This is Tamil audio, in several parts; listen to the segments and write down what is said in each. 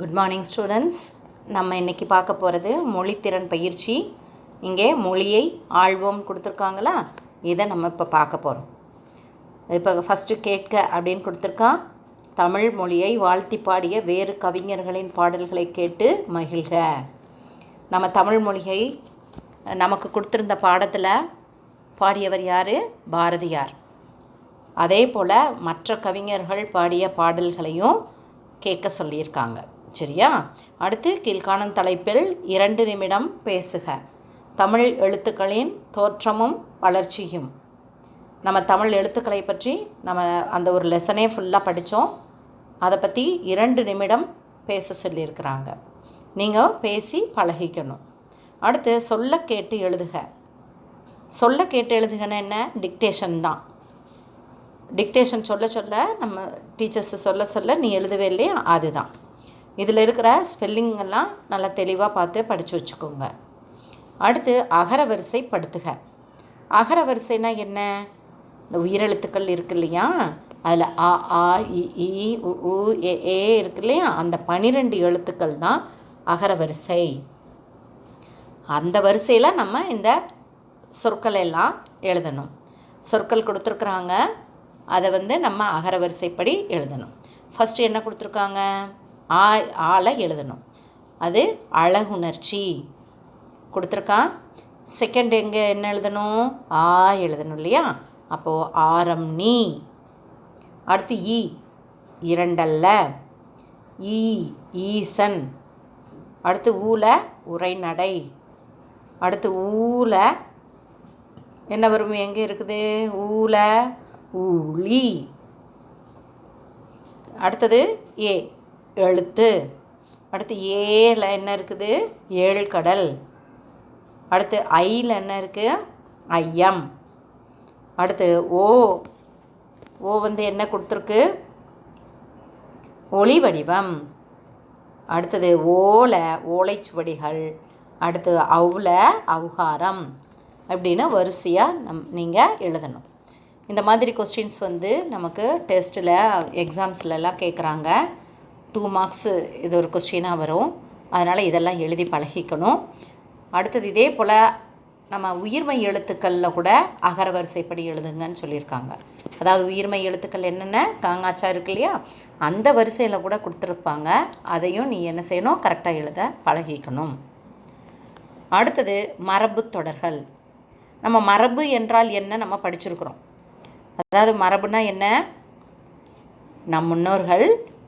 குட் மார்னிங் ஸ்டூடெண்ட்ஸ் நம்ம இன்றைக்கி பார்க்க போகிறது மொழித்திறன் பயிற்சி. இங்கே மொழியை ஆழ்வோம் கொடுத்துருக்காங்களா? இதை நம்ம இப்போ பார்க்க போகிறோம் இப்போ ஃபஸ்ட்டு கேட்க அப்படின்னு கொடுத்துருக்கான் தமிழ் மொழியை வாழ்த்தி பாடிய வேறு கவிஞர்களின் பாடல்களை கேட்டு மகிழ்க. நம்ம தமிழ் மொழியை நமக்கு கொடுத்துருந்த பாடத்தில் பாடியவர் யார்? பாரதியார். அதே போல் மற்ற கவிஞர்கள் பாடிய பாடல்களையும் கேட்க சொல்லியிருக்காங்க. சரியா? அடுத்து கீழ்காணும் தலைப்பில் இரண்டு நிமிடம் பேசுக. தமிழ் எழுத்துக்களின் தோற்றமும் வளர்ச்சியும். நம்ம தமிழ் எழுத்துக்களை பற்றி நம்ம அந்த ஒரு லெசனே ஃபுல்லாக படித்தோம். அதை பற்றி இரண்டு நிமிடம் பேச சொல்லியிருக்கிறாங்க. நீங்கள் பேசி பழகிக்கணும். அடுத்து சொல்ல கேட்டு எழுதுக. சொல்ல கேட்டு எழுதுகன்னு என்ன? டிக்டேஷன் தான். டிக்டேஷன் சொல்ல சொல்ல நம்ம டீச்சர்ஸை சொல்ல சொல்ல நீ எழுதவே இல்லையா? அதுதான். இதில் இருக்கிற ஸ்பெல்லிங்கெல்லாம் நல்லா தெளிவாக பார்த்து படித்து வச்சுக்கோங்க. அடுத்து அகர வரிசை படுத்துக. அகர வரிசைனா என்ன? இந்த உயிரெழுத்துக்கள் இருக்கு இல்லையா? அதில் அ ஆ இ உ உ ஏ ஏ இருக்கு இல்லையா? அந்த பனிரெண்டு எழுத்துக்கள் தான் அகர வரிசை. அந்த வரிசையில் நம்ம இந்த சொற்களெல்லாம் எழுதணும். சொற்கள் கொடுத்துருக்குறாங்க. அதை வந்து நம்ம அகர வரிசைப்படி எழுதணும். ஃபஸ்ட்டு என்ன கொடுத்துருக்காங்க? ஆ ஆளை எழுதணும். அது அழகுணர்ச்சி. கொடுத்துருக்கான் செகண்ட் எங்கே என்ன எழுதணும்? ஆ எழுதணும் இல்லையா? அப்போது ஆரம் நீ. அடுத்து ஈ. இரண்டல்ல. ஈ ஈசன். அடுத்து ஊல உரைநடை. அடுத்து ஊல. என்ன வரும்? எங்கே இருக்குது? ஊல ஊழி. அடுத்தது ஏ. எழுத்து. அடுத்து ஏல என்ன இருக்குது? ஏழு கடல். அடுத்து ஐயில் என்ன இருக்குது ஐயம். அடுத்து ஓ ஓ வந்து என்ன கொடுத்துருக்கு? ஒளி வடிவம். அடுத்தது ஓலை ஓலைச்சுவடிகள் அடுத்து அவுல அவுகாரம் அப்படின்னு வரிசையாக நம் நீங்கள் எழுதணும். இந்த மாதிரி கொஸ்டின்ஸ் வந்து நமக்கு டெஸ்ட்டில் எக்ஸாம்ஸ்லலாம் கேட்குறாங்க டூ மார்க்ஸு இது ஒரு கொஸ்டினாக வரும். அதனால் இதெல்லாம் எழுதி பழகிக்கணும். அடுத்தது இதே போல் நம்ம உயிர்மை எழுத்துக்களில் கூட அகரவரிசைப்படி எழுதுங்கன்னு சொல்லியிருக்காங்க. அதாவது உயிர்மை எழுத்துக்கள் என்னென்ன? காங்காச்சா இருக்கு இல்லையா? அந்த வரிசையில் கூட கொடுத்துருப்பாங்க. அதையும் நீ என்ன செய்யணும்? கரெக்டாக எழுத பழகிக்கணும். அடுத்தது மரபு தொடர்கள். நம்ம மரபு என்றால் என்ன நம்ம படிச்சிருக்கிறோம். அதாவது மரபுனா என்ன? நம் முன்னோர்கள்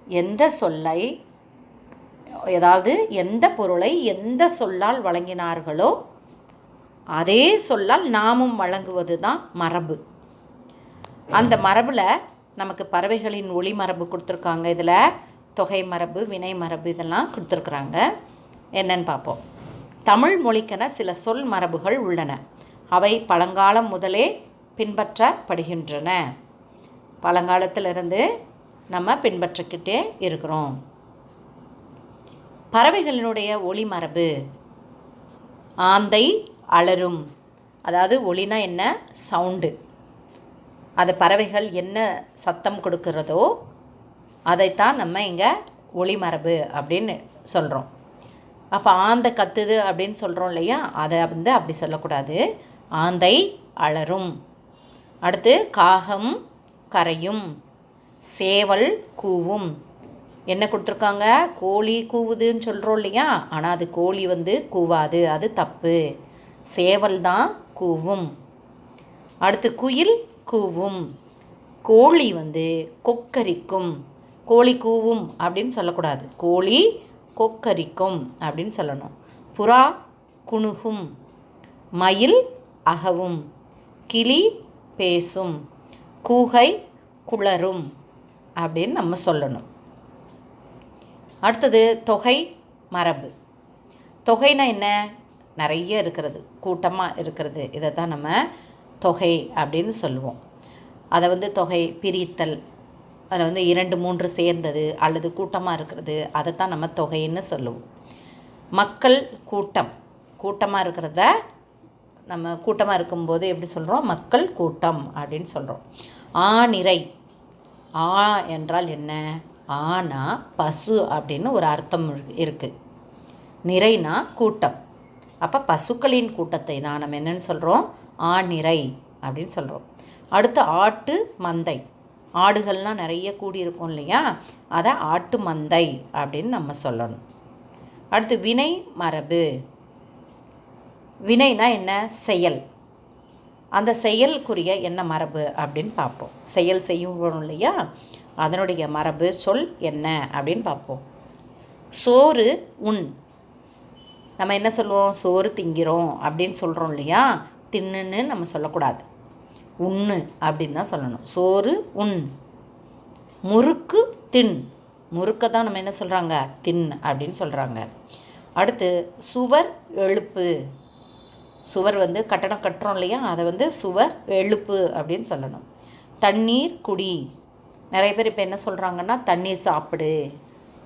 எந்த சொல்லை ஏதாவது எந்த பொருளை எந்த சொல்லால் வழங்கினார்களோ அதே சொல்லால் நாமும் வழங்குவது தான் மரபு. அந்த மரபில் நமக்கு பறவைகளின் ஒளி மரபு கொடுத்துருக்காங்க. இதில் தொகை மரபு வினை மரபு இதெல்லாம் கொடுத்துருக்குறாங்க. என்னன்னு பார்ப்போம். தமிழ் மொழிக்கென சில சொல் மரபுகள் உள்ளன. அவை பழங்காலம் முதலே பின்பற்றப்படுகின்றன. பழங்காலத்திலிருந்து நம்ம பின்பற்றிக்கிட்டே இருக்கிறோம். பறவைகளினுடைய ஒளி மரபு. ஆந்தை அலரும். அதாவது ஒளினா என்ன? சவுண்டு. அது பறவைகள் என்ன சத்தம் கொடுக்கிறதோ அதைத்தான் நம்ம இங்கே ஒளிமரபு அப்படின்னு சொல்கிறோம் அப்போ ஆந்தை கத்துது அப்படின்னு சொல்கிறோம் இல்லையா? அதை வந்து அப்படி சொல்லக்கூடாது. ஆந்தை அலரும். அடுத்து காகம் கரையும். சேவல் கூவும். என்ன கொடுத்துருக்காங்க? கோழி கூவுதுன்னு சொல்கிறோம் இல்லையா? ஆனால் அது கோழி வந்து கூவாது. அது தப்பு. சேவல் தான் கூவும். அடுத்து குயில் கூவும். கோழி வந்து கொக்கரிக்கும். கோழி கூவும் அப்படின்னு சொல்லக்கூடாது. கோழி கொக்கரிக்கும் அப்படின்னு சொல்லணும். புறா குணுகும். மயில் அகவும். கிளி பேசும். கூகை குளரும். அப்படின்னு நம்ம சொல்லணும். அடுத்தது தொகை மரபு. தொகைனா என்ன? நிறைய இருக்கிறது. கூட்டமாக இருக்கிறது. இதை தான் நம்ம தொகை அப்படின்னு சொல்லுவோம். அதை வந்து தொகை பிரித்தல் அதில் வந்து இரண்டு மூன்று சேர்ந்தது அல்லது கூட்டமாக இருக்கிறது அதை தான் நம்ம தொகைன்னு சொல்லுவோம். மக்கள் கூட்டம். கூட்டமாக இருக்கிறத நம்ம கூட்டமாக இருக்கும்போது எப்படி சொல்கிறோம் மக்கள் கூட்டம் அப்படின்னு சொல்கிறோம் ஆநிறை ஆ என்றால் என்ன? ஆனா பசு அப்படின்னு ஒரு அர்த்தம் இருக்குது நிறைனா கூட்டம். அப்போ பசுக்களின் கூட்டத்தை தான் நம்ம என்னென்னு சொல்கிறோம் ஆநிறை அப்படின்னு சொல்கிறோம் அடுத்து ஆட்டு மந்தை. ஆடுகள்லாம் நிறைய கூடியிருக்கும் இல்லையா? அதை ஆட்டு மந்தை அப்படின்னு நம்ம சொல்லணும். அடுத்து வினை மரபு. வினைனா என்ன? செயல். அந்த செயலுக்குரிய என்ன மரபு அப்படின்னு பார்ப்போம். செயல் செய்யணும் இல்லையா? அதனுடைய மரபு சொல் என்ன அப்படின்னு பார்ப்போம். சோறு உண். நம்ம என்ன சொல்லுவோம்? சோறு திங்கிறோம் அப்படின்னு சொல்கிறோம் இல்லையா? தின்னுன்னு நம்ம சொல்லக்கூடாது. உண்ணு அப்படின்னு தான் சொல்லணும். சோறு உண். முறுக்கு தின். முறுக்கை தான் நம்ம என்ன சொல்கிறாங்க தின் அப்படின்னு சொல்கிறாங்க அடுத்து சுவர் எழுப்பு. சுவர் வந்து கட்டணம் கட்டுறோம் இல்லையா? அதை வந்து சுவர் எழுப்பு அப்படின்னு சொல்லணும். தண்ணீர் குடி. நிறைய பேர் இப்போ என்ன சொல்கிறாங்கன்னா தண்ணீர் சாப்பிடு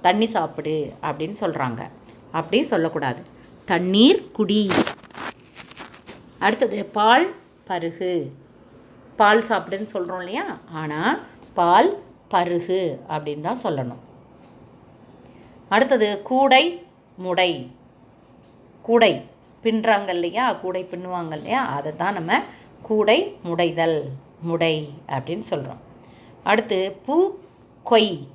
தண்ணி சாப்பிடு அப்படின்னு சொல்கிறாங்க அப்படி சொல்லக்கூடாது. தண்ணீர் குடி. அடுத்தது பால் பருகு. பால் சாப்பிடுன்னு சொல்கிறோம் இல்லையா? ஆனால் பால் பருகு அப்படின்னு தான் சொல்லணும். அடுத்தது கூடை முடை. கூடை. பின்னுறாங்க இல்லையா? கூடை பின்னுவாங்க இல்லையா? அதை தான் நம்ம கூடை முடைதல் முடை அப்படின்னு சொல்கிறோம் அடுத்து பூ கொய்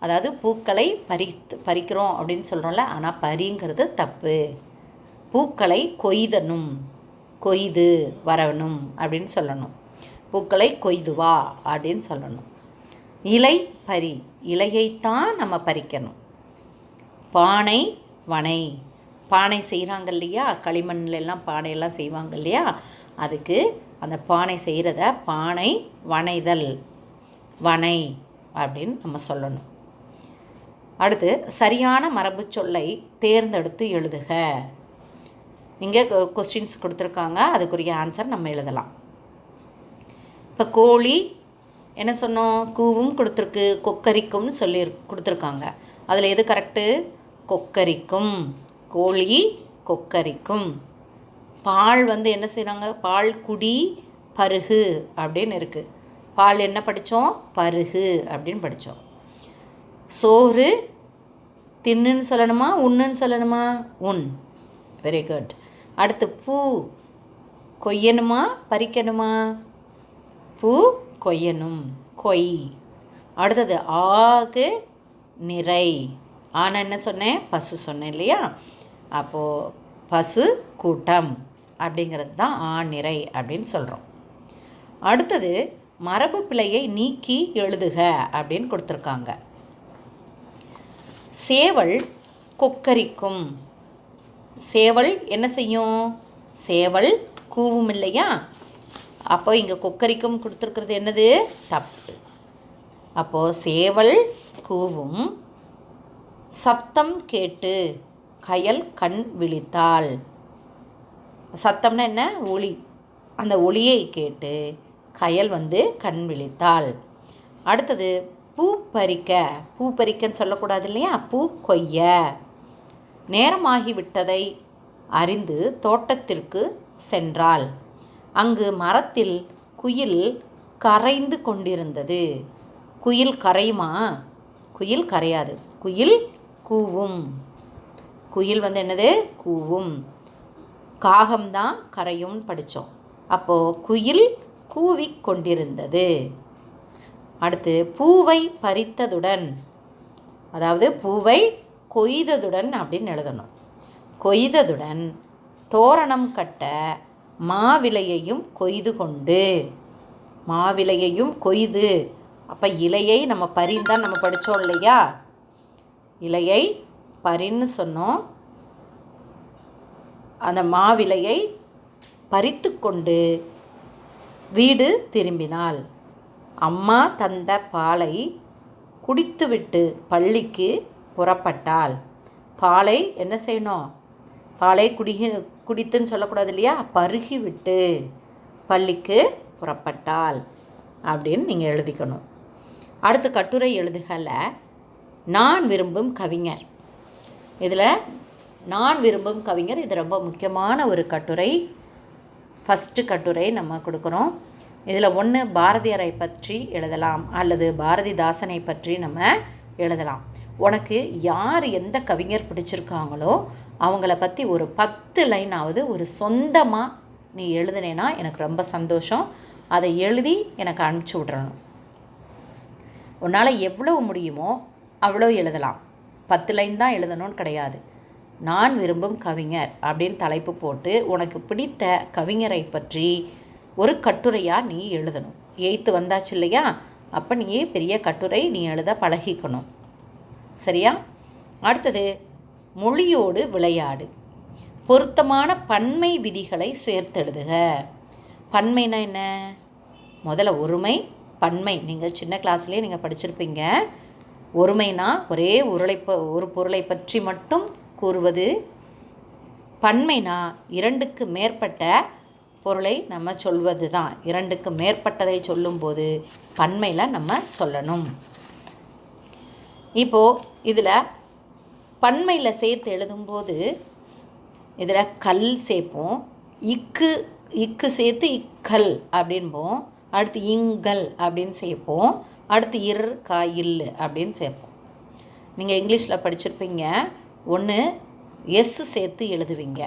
அதாவது பூக்களை பறித்து பறிக்கிறோம் அப்படின்னு சொல்கிறோம்ல ஆனால் பறிங்கிறது தப்பு. பூக்களை கொய்தனும் கொய்து வரணும் அப்படின்னு சொல்லணும். பூக்களை கொய்துவா அப்படின்னு சொல்லணும். இலை பறி இலையைத்தான் நம்ம பறிக்கணும். பானை வனை பானை செய்கிறாங்க இல்லையா? களிமண்லாம் எல்லாம் பானையெல்லாம் செய்வாங்க இல்லையா? அதுக்கு அந்த பானை செய்கிறத பானை வனைதல் வனை அப்படின்னு நம்ம சொல்லணும். அடுத்து சரியான மரபு சொல்லை தேர்ந்தெடுத்து எழுதுக. இங்கே கொஸ்டின்ஸ் கொடுத்துருக்காங்க. அதுக்குரிய ஆன்சர் நம்ம எழுதலாம். இப்போ கோழி என்ன சொன்னோம்? கூவும் கொடுத்துருக்கு கொக்கரிக்கும்னு சொல்லி கொடுத்துருக்காங்க. அதில் எது கரெக்டு கொக்கரிக்கும். கோழி கொக்கரிக்கும். பால் வந்து என்ன செய்கிறாங்க பால் குடி பருகு அப்படின்னு இருக்குது பால் என்ன படித்தோம் பருகு அப்படின்னு படித்தோம் சோறு தின்னுன்னு சொல்லணுமா? உண்ணுன்னு சொல்லணுமா? உன் வெரி குட் அடுத்து பூ கொய்யணுமா? பறிக்கணுமா? பூ கொய்யணும். கொய். அடுத்தது ஆகு நிறை. ஆனால் என்ன சொன்னேன்? பசு சொன்னேன் இல்லையா? அப்போது பசு கூட்டம் அப்படிங்கிறது தான் ஆநிறை நிறை அப்படின்னு சொல்கிறோம் அடுத்தது மரபு பிழையை நீக்கி எழுதுக அப்படின்னு கொடுத்துருக்காங்க. சேவல் கொக்கரிக்கும். சேவல் என்ன செய்யும்? சேவல் கூவும் இல்லையா அப்போ இங்கே கொக்கரிக்கும் கொடுத்துருக்கிறது என்னது? தப்பு. அப்போது சேவல் கூவும் சத்தம் கேட்டு கயல் கண் விழித்தாள். சத்தம்னா என்ன? ஒளி. அந்த ஒளியை கேட்டு கயல் வந்து கண் விழித்தாள். அடுத்தது பூ பறிக்க. பூ பறிக்கன்னு சொல்லக்கூடாது இல்லையா? பூ கொய்ய. நேரமாகிவிட்டதை அறிந்து தோட்டத்திற்கு சென்றாள். அங்கு மரத்தில் குயில் கரைந்து கொண்டிருந்தது. குயில் கரையுமா? குயில் கரையாது. குயில் கூவும். குயில் வந்து என்னது? கூவும். காகம்தான் கரையும்னு படித்தோம் அப்போது குயில் கூவி கொண்டிருந்தது. அடுத்து பூவை பறித்ததுடன் அதாவது பூவை கொய்ததுடன் அப்படின்னு எழுதணும். கொய்ததுடன் தோரணம் கட்ட மாவிலையையும் கொய்து கொண்டு மாவிலையையும் கொய்து. அப்போ இலையை நம்ம பறிந்தான் தான் நம்ம படித்தோம் இல்லையா? இலையை பறின்னு சொன்னோம். அந்த மாவிலையை பறித்து கொண்டு வீடு திரும்பினாள். அம்மா தந்த பாலை குடித்துவிட்டு பள்ளிக்கு புறப்பட்டாள். பாலை என்ன செய்யணும்? பாலை குடிகி குடித்துன்னு சொல்லக்கூடாது இல்லையா பருகி விட்டு பள்ளிக்கு புறப்பட்டாள். அப்படின்னு நீங்கள் எழுதிக்கணும். அடுத்த கட்டுரை எழுதுகல நான் விரும்பும் கவிஞர். இதில் நான் விரும்பும் கவிஞர் இது ரொம்ப முக்கியமான ஒரு கட்டுரை. ஃபஸ்ட்டு கட்டுரை நம்ம கொடுக்குறோம். இதில் ஒன்று பாரதியாரை பற்றி எழுதலாம் அல்லது பாரதிதாசனை பற்றி நம்ம எழுதலாம். உனக்கு யார் எந்த கவிஞர் பிடிச்சிருக்காங்களோ அவங்கள பற்றி ஒரு பத்து லைனாவது ஒரு சொந்தமாக நீ எழுதுனேன்னா எனக்கு ரொம்ப சந்தோஷம். அதை எழுதி எனக்கு அனுப்பிச்சி விட்றணும். உன்னால் எவ்வளோ முடியுமோ அவ்வளோ எழுதலாம். பத்து லைன் தான் எழுதணும்னு கிடையாது. நான் விரும்பும் கவிஞர் அப்படின்னு தலைப்பு போட்டு உனக்கு பிடித்த கவிஞரை பற்றி ஒரு கட்டுரையாக நீ எழுதணும். எய்த்து வந்தாச்சு இல்லையா? அப்போ நீ பெரிய கட்டுரை நீ எழுத பழகிக்கணும். சரியா? அடுத்தது மொழியோடு விளையாடு. பொருத்தமான பன்மை விதிகளை சேர்த்தெழுதுக. பன்மைனா என்ன? முதல்ல ஒருமை பன்மை. நீங்கள் சின்ன கிளாஸ்லேயே நீங்கள் படிச்சிருப்பீங்க. ஒருமைனா ஒரே உருளை ப ஒரு பொருளை பற்றி மட்டும் கூறுவது. பன்மைனா இரண்டுக்கு மேற்பட்ட பொருளை நம்ம சொல்வது தான் இரண்டுக்கு மேற்பட்டதை சொல்லும்போது பன்மையில் நம்ம சொல்லணும். இப்போது இதில் பன்மையில் சேர்த்து எழுதும்போது இதில் கல் சேர்ப்போம். இக்கு இக்கு சேர்த்து இக்கல் அப்படின்போம். அடுத்து இங்கல் அப்படின்னு சேர்ப்போம். அடுத்து இர் கா இல்லு அப்படின்னு சேர்ப்போம். நீங்கள் இங்கிலீஷில் படிச்சிருப்பீங்க. ஒன்று எஸ் சேர்த்து எழுதுவீங்க.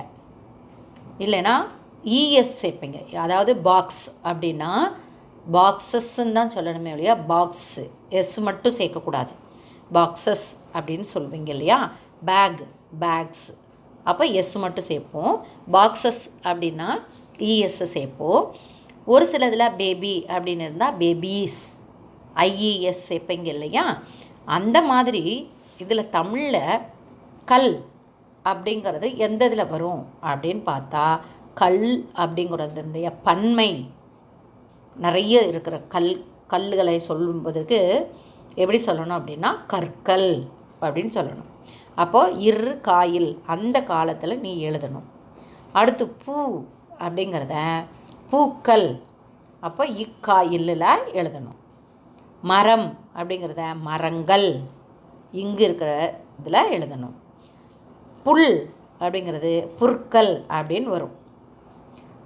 இல்லைன்னா இஎஸ் சேர்ப்பீங்க. அதாவது பாக்ஸ் அப்படின்னா பாக்ஸஸ்ன்னு தான் சொல்லணுமே இல்லையா பாக்ஸு. எஸ் மட்டும் சேர்க்கக்கூடாது. பாக்ஸஸ் அப்படின்னு சொல்லுவீங்க இல்லையா? Back packs. அப்போ எஸ் மட்டும் சேர்ப்போம். பாக்ஸஸ் அப்படின்னா இஎஸ்ஸை சேர்ப்போம். ஒரு சில இதில் பேபி அப்படின்னு இருந்தால் பேபீஸ். ஐஇஎஸ் சேர்ப்பீங்க இல்லையா? அந்த மாதிரி இதில் தமிழில் கல் அப்படிங்கிறது எந்த இதில் வரும் அப்படின்னு பார்த்தா கல் அப்படிங்கிறதுடைய பன்மை நிறைய இருக்கிற கல் கல்லுகளை சொல்லும்போதுக்கு எப்படி சொல்லணும் அப்படின்னா கற்கள் அப்படின்னு சொல்லணும். அப்போது இரு காயில் அந்த காலத்தில் நீ எழுதணும். அடுத்து பூ அப்படிங்கிறத பூக்கள். அப்போ இக்கா எழுதணும். மரம் அப்படிங்கிறத மரங்கள். இங்கு இருக்கிற இதில் எழுதணும். புல் அப்படிங்கிறது புற்கள் அப்படின்னு வரும்.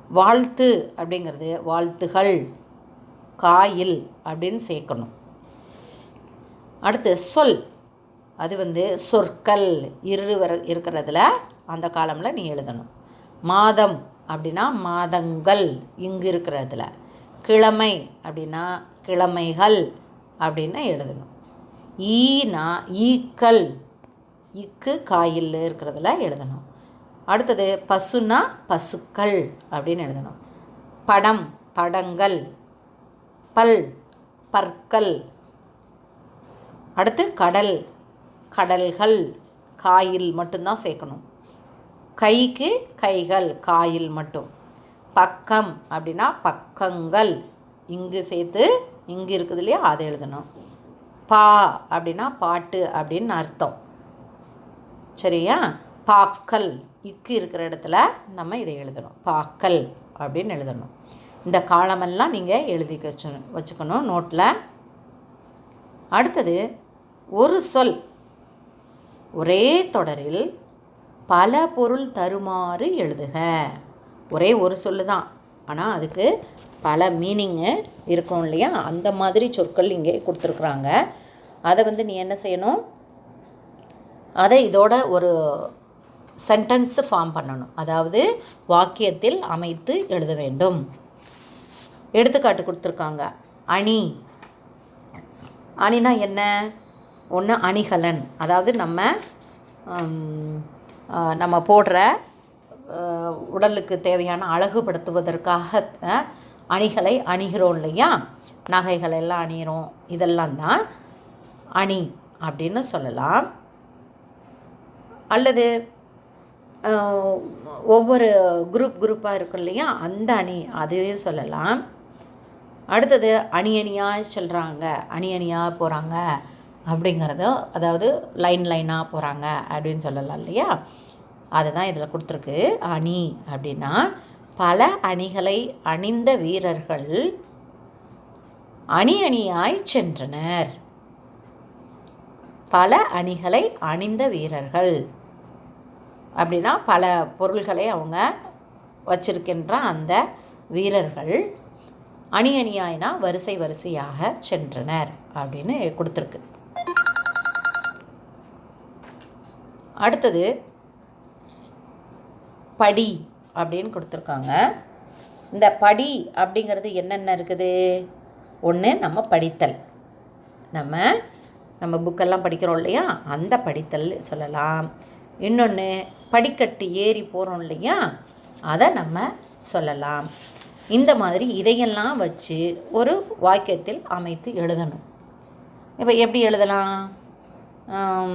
வாழ்த்து அப்படிங்கிறது வாழ்த்துகள். காயில் அப்படின்னு சேர்க்கணும். அடுத்து சொல். அது வந்து சொற்கள். இரு வர இருக்கிறதுல அந்த காலமில் நீ எழுதணும். மாதம் அப்படின்னா மாதங்கள். இங்கு இருக்கிறதுல. கிழமை அப்படின்னா கிழமைகள். அப்படின்னு எழுதணும். ஈனா ஈக்கள். இக்கு காயில் இருக்கிறதுல எழுதணும். அடுத்தது பசுனா பசுக்கள் அப்படின்னு எழுதணும். படம் படங்கள். பல் பற்கள். அடுத்து கடல் கடல்கள். காயில் மட்டும்தான் சேர்க்கணும். கைக்கு கைகள் காயில் மட்டும். பக்கம் அப்படின்னா பக்கங்கள். இங்கு சேர்த்து இங்கு இருக்குது இல்லையா அதை எழுதணும். பா அப்படின்னா பாட்டு அப்படின்னு அர்த்தம். சரியா? பாக்கல் இக்கு இருக்கிற இடத்துல நம்ம இதை எழுதணும். பாக்கல் அப்படின்னு எழுதணும். இந்த காலமெல்லாம் நீங்கள் எழுதி வச்சு வச்சுக்கணும் நோட்டில் அடுத்தது ஒரு சொல். ஒரே தொடரில் பல பொருள் தருமாறு எழுதுக. ஒரே ஒரு சொல்லு தான் ஆனால் அதுக்கு பல மீனிங்கு இருக்கும் இல்லையா? அந்த மாதிரி சொற்கள் இங்கே கொடுத்துருக்குறாங்க. அதை வந்து நீ என்ன செய்யணும்? அதை இதோட ஒரு சென்டென்ஸு ஃபார்ம் பண்ணணும். அதாவது வாக்கியத்தில் அமைத்து எழுத வேண்டும். எடுத்துக்காட்டு கொடுத்துருக்காங்க. அணி. அணினா என்ன? ஒன்று அணிகலன். அதாவது நம்ம நம்ம போடுற உடலுக்கு தேவையான அழகுபடுத்துவதற்காக அணிகளை அணிகிறோம் இல்லையா? நகைகள் எல்லாம் அணிகிறோம் இதெல்லாம் தான் அணி அப்படின்னு சொல்லலாம். அல்லது ஒவ்வொரு குரூப் குரூப்பாக இருக்கும் இல்லையா? அந்த அணி அதையும் சொல்லலாம். அடுத்தது அணி அணியாக சொல்கிறாங்க அணி அணியாக போகிறாங்க அப்படிங்கிறத அதாவது லைன் லைனாக போகிறாங்க அப்படின்னு சொல்லலாம் இல்லையா? அதுதான் இதில் கொடுத்துருக்கு அணி அப்படின்னா பல அணிகளை அணிந்த வீரர்கள் அணி அணியாய் சென்றனர். பல அணிகளை அணிந்த வீரர்கள். அப்படின்னா பல பொருள்களை அவங்க வச்சிருக்கின்ற அந்த வீரர்கள் அணி அணியாய்னா வரிசை வரிசையாக சென்றனர் அப்படின்னு கொடுத்துருக்கு. அடுத்தது படி. அப்படின்னு கொடுத்துருக்காங்க. இந்த படி அப்படிங்கிறது என்னென்ன இருக்குது? ஒன்று நம்ம படித்தல். நம்ம நம்ம புக்கெல்லாம் படிக்கிறோம் இல்லையா? அந்த படித்தல் சொல்லலாம். இன்னொன்று படிக்கட்டு ஏறி போகிறோம் இல்லையா? அதை நம்ம சொல்லலாம். இந்த மாதிரி இதையெல்லாம் வச்சு ஒரு வாக்கியத்தில் அமைத்து எழுதணும். இப்போ எப்படி எழுதலாம்?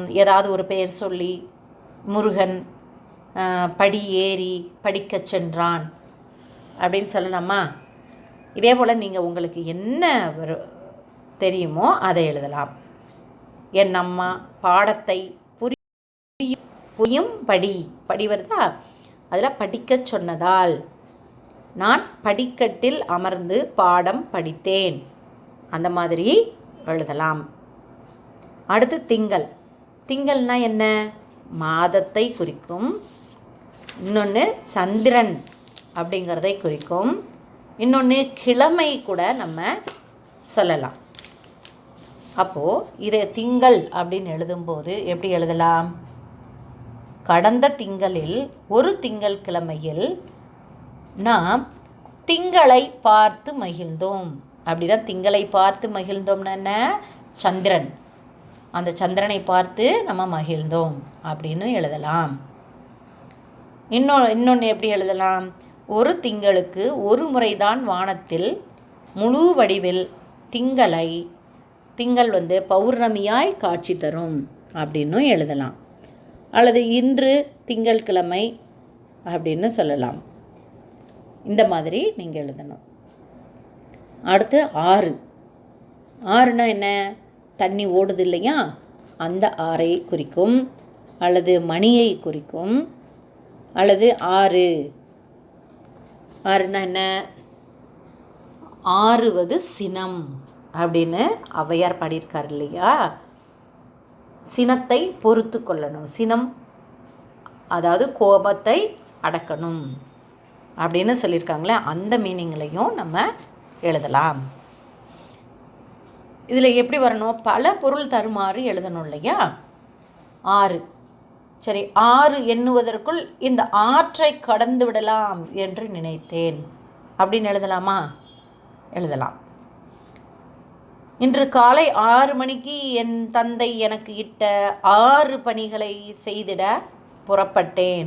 ஏதாவது ஒரு பெயர் சொல்லி முருகன் படி ஏறி படிக்கச் சென்றான். அப்படின்னு சொல்லலாமா இதே போல் நீங்கள் உங்களுக்கு என்ன ஒரு தெரியுமோ அதை எழுதலாம். என் அம்மா பாடத்தை புரியும் புரியும் படி. படி வருதா? அதில் படிக்கச் சொன்னதால் நான் படிக்கட்டில் அமர்ந்து பாடம் படித்தேன். அந்த மாதிரி எழுதலாம். அடுத்து திங்கள். திங்கள்னால் என்ன? மாதத்தை குறிக்கும் இன்னொன்று சந்திரன் அப்படிங்கிறதை குறிக்கும். இன்னொன்று கிழமை கூட நம்ம சொல்லலாம். அப்போது இதை திங்கள் அப்படின்னு எழுதும்போது எப்படி எழுதலாம்? கடந்த திங்களில் ஒரு திங்கள் கிழமையில் நாம் திங்களை பார்த்து மகிழ்ந்தோம். அப்படின்னா திங்களை பார்த்து மகிழ்ந்தோம்னா என்ன? சந்திரன். அந்த சந்திரனை பார்த்து நம்ம மகிழ்ந்தோம் அப்படின்னு எழுதலாம். இன்னொன்று இன்னொன்று எப்படி எழுதலாம்? ஒரு திங்களுக்கு ஒரு முறைதான் வானத்தில் முழு வடிவில் திங்களை திங்கள் வந்து பௌர்ணமியாய் காட்சி தரும் அப்படின்னும் எழுதலாம். அல்லது இன்று திங்கட்கிழமை அப்படின்னு சொல்லலாம். இந்த மாதிரி நீங்கள் எழுதணும். அடுத்து ஆறு. ஆறுனா என்ன? தண்ணி ஓடுது இல்லையா? அந்த ஆறை குறிக்கும் அல்லது மணியை குறிக்கும் அல்லது ஆறு. ஆறுனா என்ன? ஆறுவது சினம் அப்படின்னு ஔவையார் பாடியிருக்கார் இல்லையா? சினத்தை பொறுத்து கொள்ளணும். சினம் அதாவது கோபத்தை அடக்கணும் அப்படின்னு சொல்லியிருக்காங்களே அந்த மீனிங்லையும் நம்ம எழுதலாம். இதில் எப்படி வரணும்? பல பொருள் தருமாறு எழுதணும் இல்லையா? ஆறு. சரி ஆறு எண்ணுவதற்குள் இந்த ஆற்றை கடந்து விடலாம் என்று நினைத்தேன். அப்படின்னு எழுதலாமா? எழுதலாம். இன்று காலை ஆறு மணிக்கு என் தந்தை எனக்கு இட்ட ஆறு பணிகளை செய்திட புறப்பட்டேன்.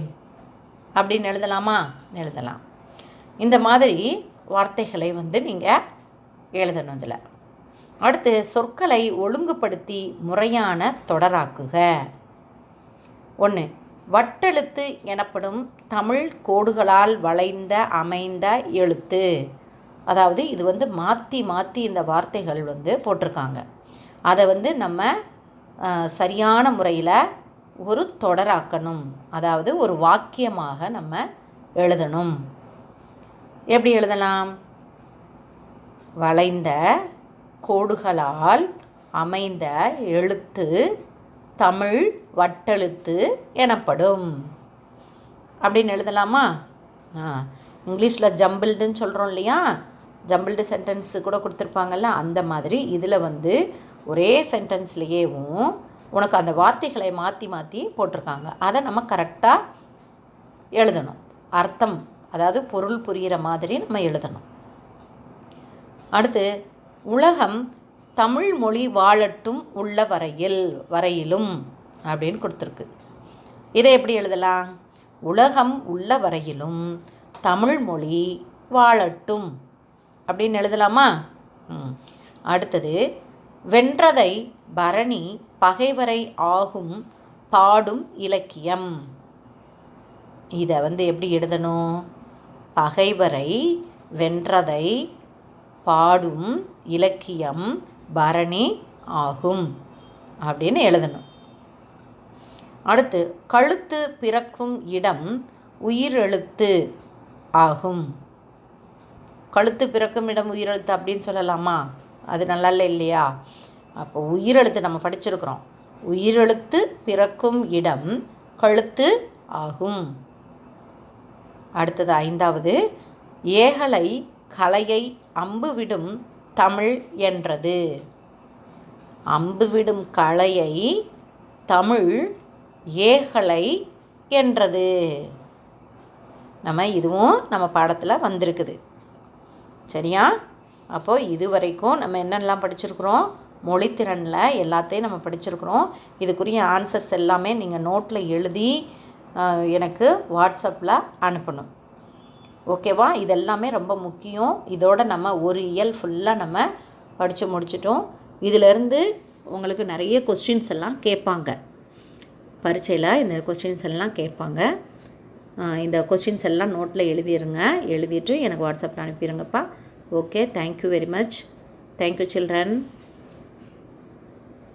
அப்படின்னு எழுதலாமா? எழுதலாம். இந்த மாதிரி வார்த்தைகளை வந்து நீங்கள் எழுதணும் இதில் அடுத்து சொற்களை ஒழுங்குபடுத்தி முறையான தொடராக்குக. ஒன்று வட்டெழுத்து எனப்படும் தமிழ் கோடுகளால் வளைந்த அமைந்த எழுத்து. அதாவது இது வந்து மாற்றி மாற்றி இந்த வார்த்தைகள் வந்து போட்டிருக்காங்க. அதை வந்து நம்ம சரியான முறையில் ஒரு தொடராக்கணும். அதாவது ஒரு வாக்கியமாக நம்ம எழுதணும். எப்படி எழுதலாம்? வளைந்த கோடுகளால் அமைந்த எழுத்து தமிழ் வட்டெழுத்து எனப்படும். அப்படின்னு எழுதலாமா? ஆ இங்கிலீஷில் ஜம்பிள்டுன்னு சொல்கிறோம் இல்லையா? ஜம்பிள்டு சென்டென்ஸு கூட கொடுத்துருப்பாங்கல்ல அந்த மாதிரி இதில் வந்து ஒரே சென்டென்ஸ்லேயேவும் உனக்கு அந்த வார்த்தைகளை மாற்றி மாற்றி போட்டிருக்காங்க. அதை நம்ம கரெக்டாக எழுதணும். அர்த்தம் அதாவது பொருள் புரிகிற மாதிரி நம்ம எழுதணும். அடுத்து உலகம் தமிழ் மொழி வாழட்டும் உள்ள வரையில் வரையிலும் அப்படின்னு கொடுத்துருக்கு. இதை எப்படி எழுதலாம்? உலகம் உள்ள வரையிலும் தமிழ் மொழி வாழட்டும் அப்படின்னு எழுதலாமா? ம். அடுத்தது வென்றதை பரணி பகைவரை ஆகும் பாடும் இலக்கியம். இதை வந்து எப்படி எழுதணும்? பகைவரை வென்றதை பாடும் இலக்கியம் பரணி ஆகும் அப்படின்னு எழுதணும். அடுத்து கழுத்து பிறக்கும் இடம் உயிரெழுத்து ஆகும். கழுத்து பிறக்கும் இடம் உயிரெழுத்து அப்படின்னு சொல்லலாமா? அது நல்லா இல்லை இல்லையா? அப்போ உயிரெழுத்து நம்ம படிச்சிருக்கிறோம். உயிரெழுத்து பிறக்கும் இடம் கழுத்து ஆகும். அடுத்தது ஐந்தாவது ஏகலை கலையை அம்பு விடும் தமிழ் என்றது. அம்பு விடும் கலையை தமிழ் ஏகலை என்றது. நம்ம இதுவும் நம்ம பாடத்தில் வந்திருக்குது. சரியா? அப்போது இது வரைக்கும் நம்ம என்னெல்லாம் படிச்சிருக்கிறோம்? மொழித்திறனில் எல்லாத்தையும் நம்ம படிச்சிருக்கிறோம். இதுக்குரிய ஆன்சர்ஸ் எல்லாமே நீங்கள் நோட்டில் எழுதி எனக்கு வாட்ஸ்அப்பில் அனுப்பணும். ஓகேவா? இதெல்லாமே ரொம்ப முக்கியம். இதோட நம்ம ஒரு இயல் ஃபுல்லாக நம்ம படித்து முடிச்சிட்டோம். இதிலேருந்து உங்களுக்கு நிறைய கொஸ்டின்ஸ் எல்லாம் கேட்பாங்க. பரீட்சையில் இந்த கொஸ்டின்ஸ் எல்லாம் கேட்பாங்க. இந்த கொஸ்டின்ஸ் எல்லாம் நோட்டில் எழுதிருங்க. எழுதிட்டு எனக்கு வாட்ஸ்அப்பில் அனுப்பிடுங்கப்பா okay thank you very much thank you children